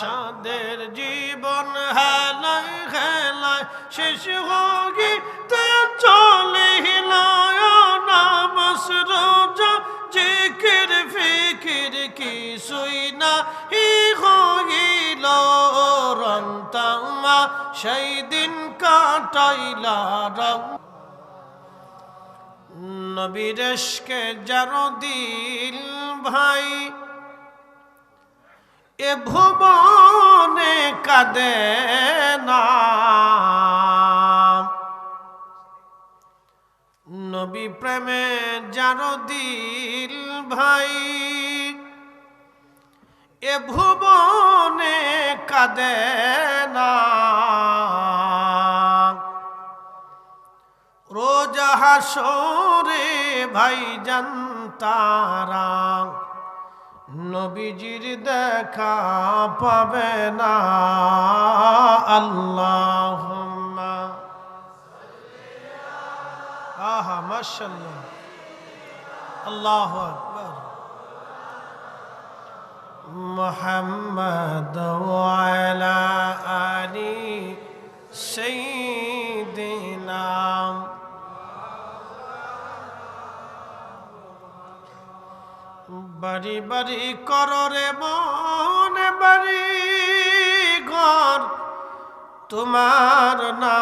সাদের জীবন হেলায় হেলায় শেষ হইতে চলে নামাস রোজা। জিকির ফিকির কি সুই না হি হইল রন্তামা সেই দিন কাটাইলা রং নবীরেশকে যার দিল ভাই, এ ভুবনে কাঁদে না। নবী প্রেমে যার দিল ভাই, এ ভুবনে কাঁদে না। রোজ হাসরে ভাই জানতারা নবীজির দেখা পাবে না আল্লাহ আহা মাশাল্লাহ আল্লাহ আকবার محمد وعلى آل سيدنا বাড়ি বাড়ি কররে মনে, বাড়ি ঘর তোমার নাম।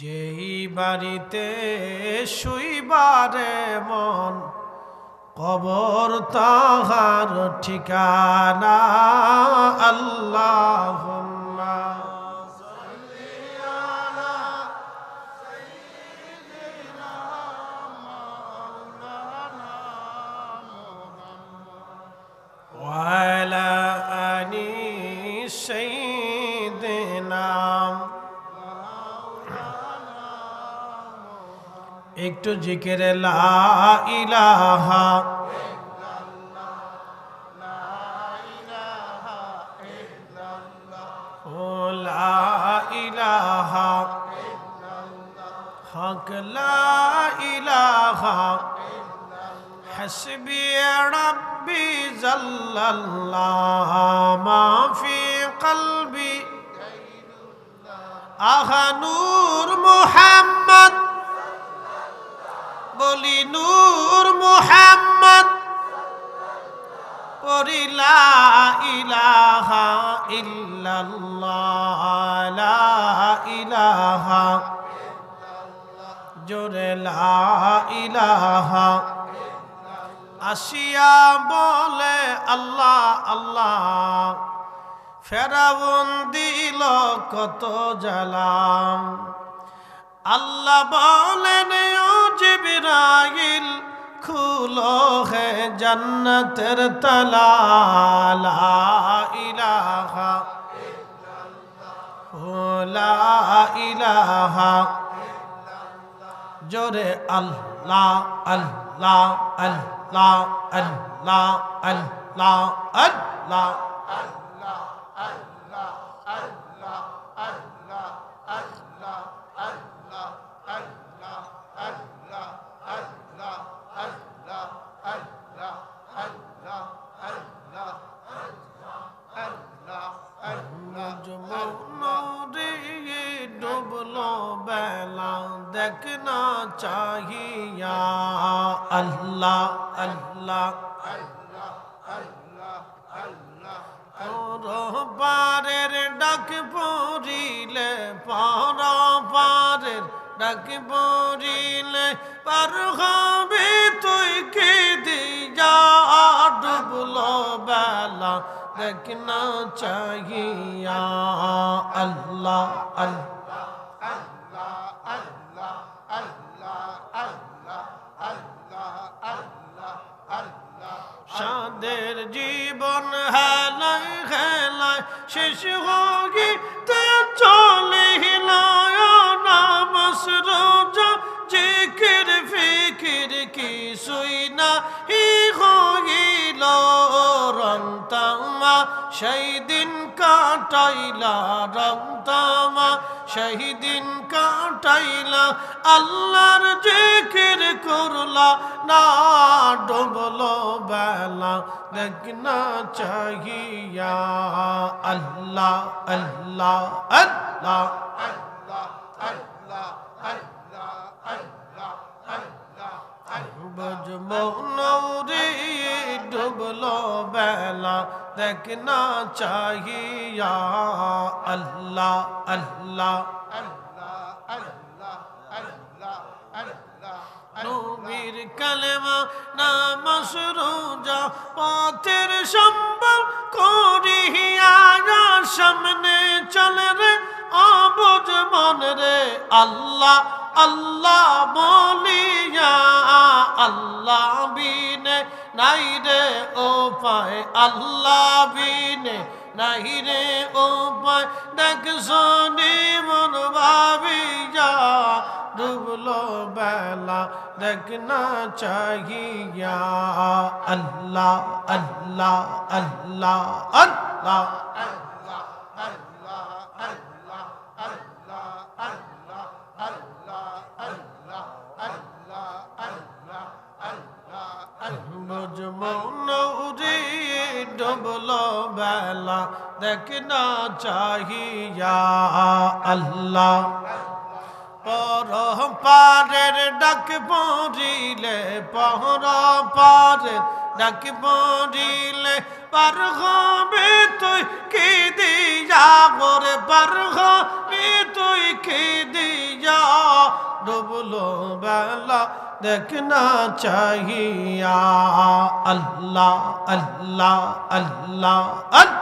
যেই বাড়িতে শুইবারে মন, কবর তাহার ঠিকানা, আল্লাহ سيدنا একটু জিকের লা ইলাহা ও লা ইলাহা হক লা ইলাহা حسبي ربي جل الله ما في আহা নূর মোহাম্মদ। বলি নূর মোহাম্মদ। ইলাহা ইলাহা। ইলাহা। আসিয়া বলে আল্লাহ আল্লাহ। ফেরাউন দিল কত জালাম। আল্লাহ বলেন, ও জিবরাইল, খুলো হে জান্নাতের তালা ইলাহা লা ইলাহা জোরে আল্লাহ আল্লাহ আল্লাহ আল্লাহ আল্লাহ আল্লাহ দেখনা চাহিয়া আল্লাহ আল্লাহ পারের ডাক পড়িলে পর পারের ডাক পড়িলে পার হবে তুই কে দিয়া ডুবলো বেলা দেখনা চাহিয়া আল্লাহ আল্লাহ শেষ সেই দিন কাটাইলা রং তামা সেই দিন কাটাইলা আল্লাহর জিকির করলা না ডুবলো বেলা দেখনা চাহিয়া আল্লাহ আল্লাহ আল্লাহ বুঝব নৌরি ডুবলো বেলা দেখনা চাহিয়া আল্লাহ আল্লাহ নবীর কালেমা নামাজ রোজা পথের সম্বল করিয়া সামনে চলে রে অবুজ মন রে আল্লাহ আল্লাহ বলিয়া আল্লাহ বিনে নাই রে ও পায় আল্লাহ বিনে নাই রে ও পায় দেখ শোনি মন ভাবিয়া ডুবলো বেলা দেখনা চাহিয়া। আল্লাহ আল্লাহ আল্লাহ আল্লাহ বুঝব দেখনা চাহিয়া আল্লাহ পর পারের ডাক পড়িলে পহর পারের ডাক পড়িলে পার হবে তুই কি দিয়া গোরে পার হবে তুই কি দিয়া ডুবলো বেলা দেখনা চাহিয়া আল্লাহ আল্লাহ আল্লাহ আল্লাহ